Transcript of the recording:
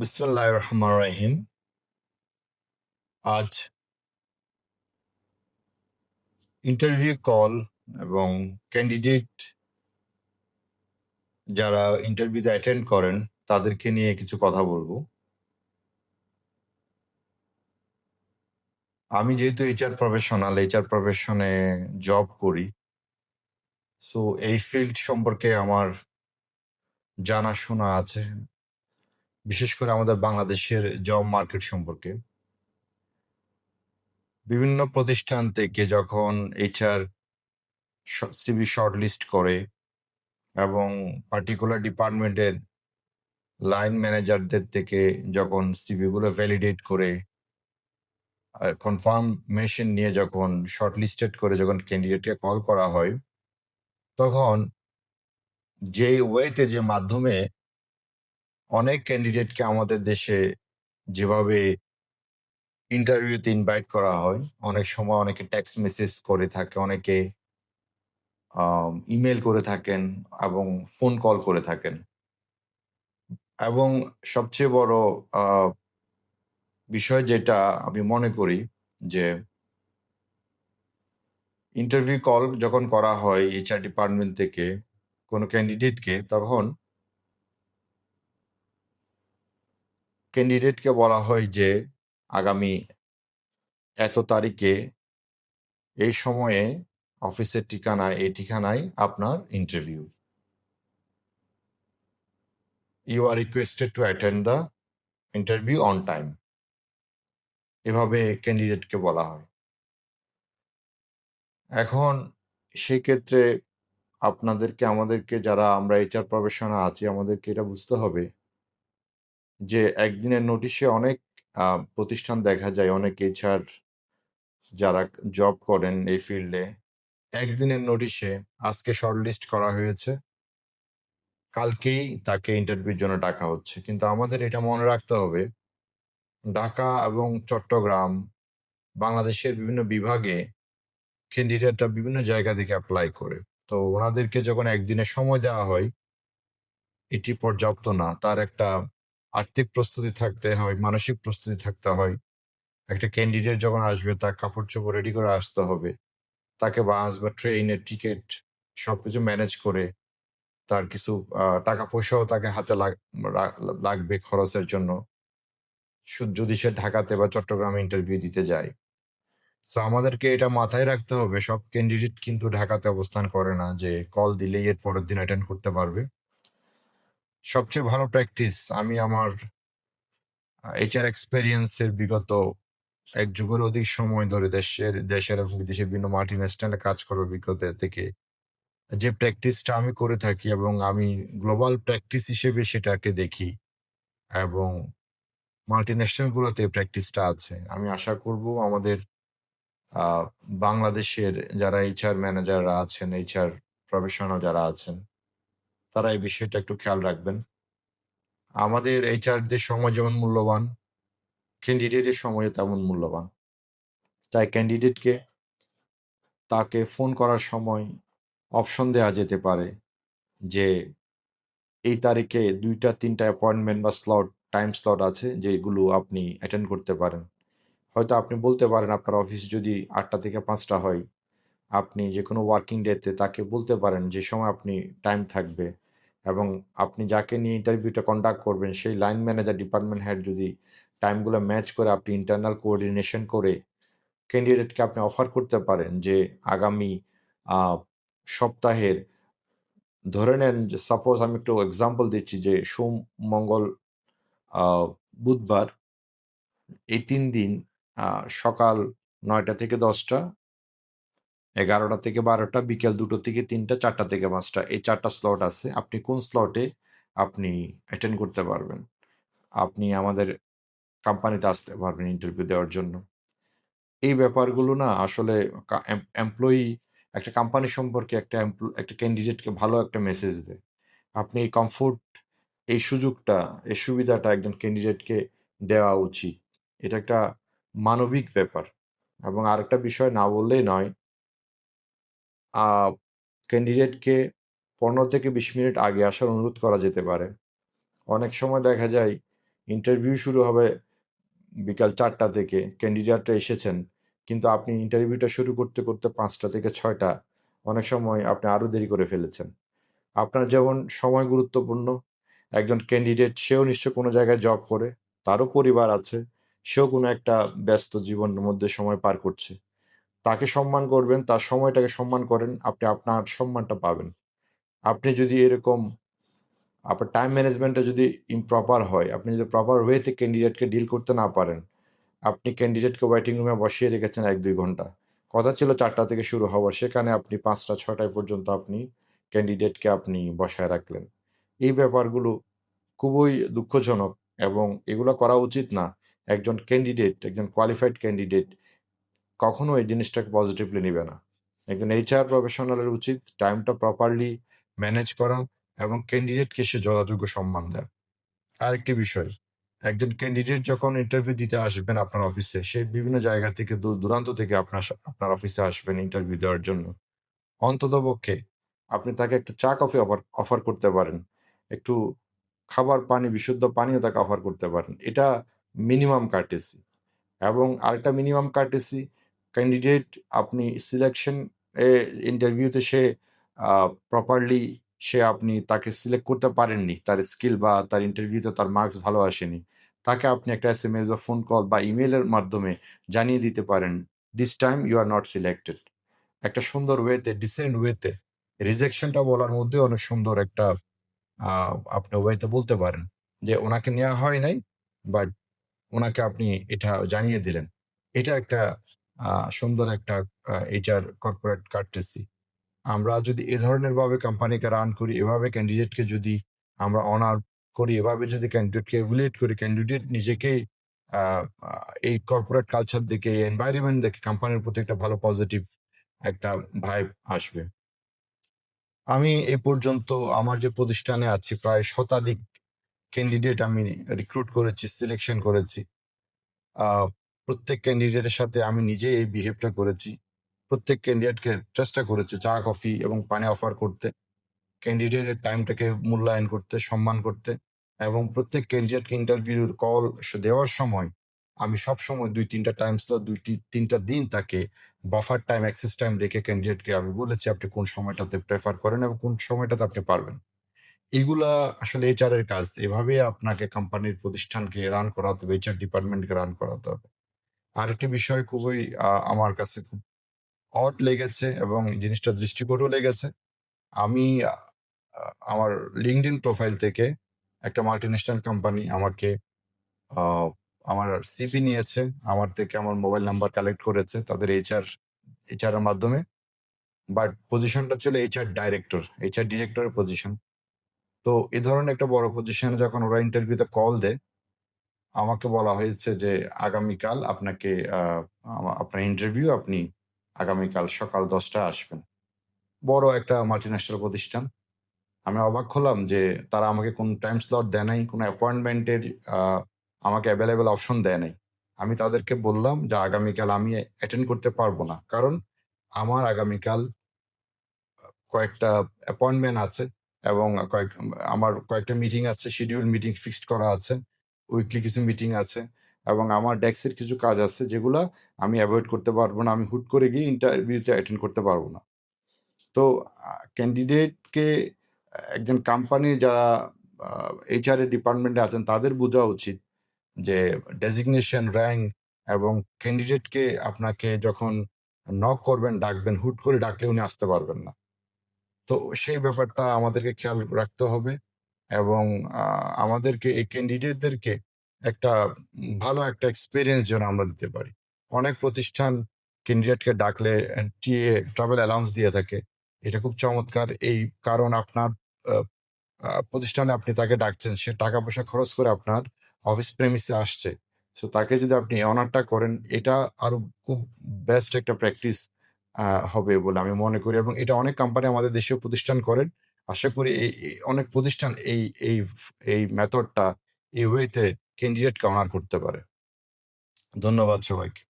বিসমুল্লাহ রহমান রহিম আজ interview call এবং ক্যান্ডিডেট যারা ইন্টারভিউতে অ্যাটেন্ড করেন, তাদেরকে নিয়ে কিছু কথা বলব। আমি যেহেতু এইচআর প্রফেশনাল এইচআর প্রফেশনে জব করি সো এই ফিল্ড সম্পর্কে আমার জানাশোনা আছে। বিশেষ করে আমাদের বাংলাদেশের জব মার্কেট সম্পর্কে। বিভিন্ন প্রতিষ্ঠান থেকে যখন এইচআর সিবি শর্টলিস্ট করে এবং পার্টিকুলার ডিপার্টমেন্টের লাইন ম্যানেজারদের থেকে যখন সিভিগুলো ভ্যালিডেট করে, আর কনফার্মেশন নিয়ে যখন শর্টলিস্টেড করে যখন ক্যান্ডিডেটকে কল করা হয়, তখন যে ওয়েতে যে মাধ্যমে অনেক ক্যান্ডিডেটকে আমাদের দেশে যেভাবে ইন্টারভিউতে ইনভাইট করা হয়, অনেক সময় অনেকে টেক্সট মেসেজ করে থাকে, অনেকে ইমেল করে থাকেন এবং ফোন কল করে থাকেন। এবং সবচেয়ে বড় বিষয় যেটা আমি মনে করি যে ইন্টারভিউ কল যখন করা হয় এইচআর ডিপার্টমেন্ট থেকে কোনো ক্যান্ডিডেটকে তখন ক্যান্ডিডেটকে বলা হয় যে, আগামী এত তারিখে এই সময়ে অফিসের ঠিকানায়, এই ঠিকানায় আপনার interview you are requested to attend the interview on time এভাবে ক্যান্ডিডেটকে বলা হয়। এখন সেই ক্ষেত্রে আপনাদেরকে, আমাদেরকে যারা আমরা এইচআর প্রফেশনে আছি, আমাদেরকে এটা বুঝতে হবে যে একদিনের নোটিশে অনেক প্রতিষ্ঠান দেখা যায়, অনেক এইচআর যারা জব করেন এই ফিল্ডে একদিনের নোটিশে আজকে শর্টলিস্ট করা হয়েছে। কালকেই তাকে ইন্টারভিউর জন্য ডাকা হচ্ছে। কিন্তু আমাদের এটা মনে রাখতে হবে, ঢাকা এবং চট্টগ্রাম বাংলাদেশের বিভিন্ন বিভাগে ক্যান্ডিডেটরা বিভিন্ন জায়গা থেকে অ্যাপ্লাই করে। তো ওনাদেরকে যখন একদিনের সময় দেওয়া হয়, এটি পর্যাপ্ত না। তার একটা আর্থিক প্রস্তুতি থাকতে হয়, মানসিক প্রস্তুতি থাকতে হয়। একটা ক্যান্ডিডেট যখন আসবে, তার কাপড় চোপড় রেডি করে আসতে হবে। তাকে বাস বা ট্রেনের টিকিট সবকিছু ম্যানেজ করে তার কিছু টাকা পয়সাও তাকে হাতে লাগ- লাগবে খরচের জন্য। যদি সে ঢাকাতে বা চট্টগ্রামে ইন্টারভিউ দিতে যায়। তো আমাদেরকে এটা মাথায় রাখতে হবে। সব ক্যান্ডিডেট কিন্তু ঢাকাতে অবস্থান করে না যে কল দিলেই এর পরের দিন অ্যাটেন্ড করতে পারবে। সবচেয়ে ভালো প্র্যাকটিস আমি আমার এইচআর এক্সপেরিয়েন্সের বিগত এক যুগের অধিক সময় ধরে দেশের দেশের এবং বিদেশের বিভিন্ন মাল্টি ন্যাশনালে কাজ করার অভিজ্ঞতা থেকে যে প্র্যাকটিসটা আমি করে থাকি এবং আমি গ্লোবাল প্র্যাকটিস হিসেবে সেটাকে দেখি এবং মাল্টি ন্যাশনাল গুলোতে প্র্যাকটিসটা আছে। আমি আশা করব আমাদের বাংলাদেশের যারা এইচআর ম্যানেজাররা আছেন এইচআর প্রফেশনাল যারা আছেন তারা এই বিষয়টা একটু খেয়াল রাখবেন। আমাদের এইচআরদের সময় যেমন মূল্যবান ক্যান্ডিডেটের সময় তেমন মূল্যবান। তাই ক্যান্ডিডেটকে তাকে ফোন করার সময় অপশন দেওয়া যেতে পারে যে, এই তারিখে দুইটা, তিনটা অ্যাপয়েন্টমেন্ট বা স্লট টাইম স্লট আছে যেগুলো আপনি অ্যাটেন্ড করতে পারেন। হয়তো আপনি বলতে পারেন আপনার অফিস যদি আটটা থেকে পাঁচটা হয়, আপনি যে কোনো ওয়ার্কিং ডেতে তাকে বলতে পারেন যে, সময় আপনি টাইম থাকবে। এবং আপনি যাকে নিয়ে ইন্টারভিউটা কন্ডাক্ট করবেন, সেই লাইন ম্যানেজার ডিপার্টমেন্ট হেড যদি টাইমগুলো ম্যাচ করে আপনি ইন্টারনাল কোঅর্ডিনেশন করে ক্যান্ডিডেটকে আপনি অফার করতে পারেন যে আগামী সপ্তাহের ধরে নেন যে সাপোজ আমি একটু এক্সাম্পল দিচ্ছি যে সোম, মঙ্গল বুধবার এই তিন দিন সকাল নয়টা থেকে দশটা এগারোটা থেকে বারোটা, বিকেল দুটো থেকে তিনটা, চারটা থেকে পাঁচটা, এই চারটা স্লট আছে। আপনি কোন স্লটে আপনি অ্যাটেন্ড করতে পারবেন? আপনি আমাদের কোম্পানিতে আসতে পারবেন ইন্টারভিউ দেওয়ার জন্য। এই ব্যাপারগুলো না আসলে এমপ্লয়ি একটা কোম্পানি সম্পর্কে একটা একটা ক্যান্ডিডেটকে ভালো একটা মেসেজ দেয়। আপনি এই কমফোর্ট এই সুযোগটা, এই সুবিধাটা একজন ক্যান্ডিডেটকে দেওয়া উচিত। এটা একটা মানবিক ব্যাপার। এবং আরেকটা বিষয় না বললেই নয় ক্যান্ডিডেটকে পনেরো থেকে বিশ মিনিট আগে আসার অনুরোধ করা যেতে পারে অনেক সময় দেখা যায় ইন্টারভিউ শুরু হবে বিকাল ৪ঃ০০ থেকে। ক্যান্ডিডেটরা এসেছেন। কিন্তু আপনি ইন্টারভিউটা শুরু করতে, করতে ৫ঃ০০ থেকে ৬ঃ০০ অনেক সময় আপনি আরও দেরি করে ফেলেছেন। আপনার যেমন সময় গুরুত্বপূর্ণ, একজন ক্যান্ডিডেট সেও নিশ্চয়ই কোনো জায়গায় জব করে, তারও পরিবার আছে, সেও কোনো একটা ব্যস্ত জীবনের মধ্যে সময় পার করছে। তাকে সম্মান করবেন, তার সময়টাকে সম্মান করেন, আপনি আপনার সম্মানটা পাবেন। আপনি যদি এরকম আপনার টাইম ম্যানেজমেন্টটা যদি ইমপ্রপার হয়, আপনি যদি প্রপার ওয়েতে ক্যান্ডিডেটকে ডিল করতে না পারেন, আপনি ক্যান্ডিডেটকে ওয়েটিং রুমে বসিয়ে রেখেছেন ১-২ ঘণ্টা। কথা ছিল চারটা থেকে শুরু হওয়ার, সেখানে আপনি পাঁচটা ছটায় পর্যন্ত আপনি ক্যান্ডিডেটকে আপনি বসায় রাখলেন। এই ব্যাপারগুলো খুবই দুঃখজনক এবং এগুলো করা উচিত না। একজন ক্যান্ডিডেট, একজন কোয়ালিফাইড ক্যান্ডিডেট কখনো এই জিনিসটাকে পজিটিভলি নিবে না। একজন এইচআর প্রফেশনালের উচিত টাইমটা প্রপারলি ম্যানেজ করা এবং ক্যান্ডিডেটকে সে যথাযোগ্য সম্মান দেয়া। আরেকটি বিষয়, একজন ক্যান্ডিডেট যখন ইন্টারভিউ দিতে আসবেন আপনার অফিসে, সে বিভিন্ন জায়গা থেকে দূর-দূরান্ত থেকে আপনার আপনার অফিসে আসবেন ইন্টারভিউ দেওয়ার জন্য। অন্ততপক্ষে আপনি তাকে একটা চা কফি অফার অফার করতে পারেন। একটু খাবার পানি, বিশুদ্ধ পানিও তাকে অফার করতে পারেন। এটা মিনিমাম কার্টেসি এবং আরেকটা মিনিমাম কার্টেসি ক্যান্ডিডেট আপনি সিলেকশন ইন্টারভিউতে সে প্রপারলি সে আপনি তাকে সিলেক্ট করতে পারেননি। তার স্কিল বা তার ইন্টারভিউতে তার মার্কস ভালো আসেনি। তাকে আপনি একটা এস এম এসএমএস বা ফোন কল বা ইমেইলের মাধ্যমে জানিয়ে দিতে পারেন, "this time you are not selected." একটা সুন্দর ওয়েতে, ডিসেন্ট ওয়েতে রিজেকশনটা বলার মধ্যে অনেক সুন্দর একটা আপনি ওয়েতে বলতে পারেন যে, ওনাকে নেওয়া হয় নাই, বাট ওনাকে আপনি এটা জানিয়ে দিলেন।" এটা একটা সুন্দর একটা এইচআর কর্পোরেট কার্টেসি। আমরা যদি এ ধরনের ভাবে কোম্পানিকে রান করি, এভাবে ক্যান্ডিডেটকে যদি আমরা অনার করি, এভাবে যদি ক্যান্ডিডেটকে এভুলুয়েট করি, ক্যান্ডিডেট নিজেকেই এই কর্পোরেট কালচার দেখে, এনভায়রনমেন্ট দেখে কোম্পানির প্রতি একটা ভালো পজিটিভ একটা ভাইব আসবে। আমি এ পর্যন্ত আমার যে প্রতিষ্ঠানে আছি প্রায় শতাধিক ক্যান্ডিডেট আমি রিক্রুট করেছি, সিলেকশন করেছি। প্রত্যেক ক্যান্ডিডেটের সাথে আমি নিজে এই বিহেভটা করেছি। প্রত্যেক ক্যান্ডিডেটকে চেষ্টা করেছি চা, কফি এবং পানি অফার করতে। ক্যান্ডিডেটের টাইমটাকে মূল্যায়ন করতে, সম্মান করতে এবং প্রত্যেক ক্যান্ডিডেটকে ইন্টারভিউ কল দেওয়ার সময় আমি সবসময় ২-৩ টা টাইম স্লট ২-৩ টা দিন তাকে বাফার টাইম, অ্যাক্সেস টাইম রেখে ক্যান্ডিডেটকে আমি বলেছি আপনি কোন সময়টাতে প্রেফার করেন এবং কোন সময়টাতে আপনি পারবেন। এগুলা আসলে এইচআর এর কাজ। এভাবেই আপনাকে কোম্পানির প্রতিষ্ঠানকে রান করাতে হবে, এইচআর ডিপার্টমেন্টকে রান করাতে হবে। আরেকটি বিষয় খুবই আমার কাছে খুব অড লেগেছে এবং জিনিসটা দৃষ্টিকটু লেগেছে। আমি আমার LinkedIn প্রোফাইল থেকে একটা মাল্টিন্যাশনাল কোম্পানি আমাকে আমার সিভি নিয়েছে। আমার থেকে আমার মোবাইল নাম্বার কালেক্ট করেছে তাদের এইচআর এইচআর এর মাধ্যমে। বাট পজিশনটা ছিল এইচআর ডাইরেক্টর, এইচআর ডিরেক্টরের পজিশন। তো এ ধরনের একটা বড় পজিশনে যখন ওরা ইন্টারভিউতে কল দেয়, আমাকে বলা হয়েছে যে, "আগামীকাল আপনাকে আপনার ইন্টারভিউ আপনি আগামীকাল সকাল ১০ টায় আসবেন।" বড় একটা মাল্টিন্যাশনাল প্রতিষ্ঠান। আমি অবাক হলাম যে তারা আমাকে কোন টাইম স্লট দেয় নাই, কোনো অ্যাপয়েন্টমেন্টের আমাকে অ্যাভেলেবেল অপশন দেয় নাই। আমি তাদেরকে বললাম যে, "আগামীকাল আমি অ্যাটেন্ড করতে পারব না। কারণ আমার আগামীকাল কয়েকটা অ্যাপয়েন্টমেন্ট আছে এবং কয়েক আমার কয়েকটা মিটিং আছে, শিডিউল মিটিং ফিক্সড করা আছে। উইকলি কিছু মিটিং আছে এবং আমার ডেস্কের কিছু কাজ আছে যেগুলো আমি অ্যাভয়েড করতে পারব না। আমি হুট করে গিয়ে ইন্টারভিউতে অ্যাটেন্ড করতে পারব না।" তো ক্যান্ডিডেটকে একজন কোম্পানির যারা এইচআর ডিপার্টমেন্টে আছেন তাদের বোঝা উচিত যে ডেজিগনেশন, র্যাঙ্ক এবং ক্যান্ডিডেটকে আপনাকে যখন নক করবেন, ডাকবেন, হুট করে ডাকলে উনি আসতে পারবেন না। তো সেই ব্যাপারটা আমাদেরকে খেয়াল রাখতে হবে এবং আমাদেরকে এই ক্যান্ডিডেটদেরকে একটা ভালো একটা এক্সপিরিয়েন্স যেন আমরা দিতে পারি। অনেক প্রতিষ্ঠান ক্যান্ডিডেটকে ডাকলে টিএ ট্রাভেল অ্যালাউন্স দিয়ে থাকে। এটা খুব চমৎকার। এই কারণ আপনার প্রতিষ্ঠানে আপনি তাকে ডাকছেন, সে টাকা-পয়সা খরচ করে আপনার অফিস প্রেমিসে আসছে। সো তাকে যদি আপনি অনারটা করেন, এটা আরও খুব বেস্ট একটা প্র্যাকটিস হবে বলে আমি মনে করি এবং এটা অনেক কোম্পানি আমাদের দেশীয় প্রতিষ্ঠান করেন। আশা করি এই অনেক প্রতিষ্ঠান এই এই এই মেথডটা, এই ওয়েতে ক্যান্ডিডেট অনার করতে পারে। ধন্যবাদ সবাইকে।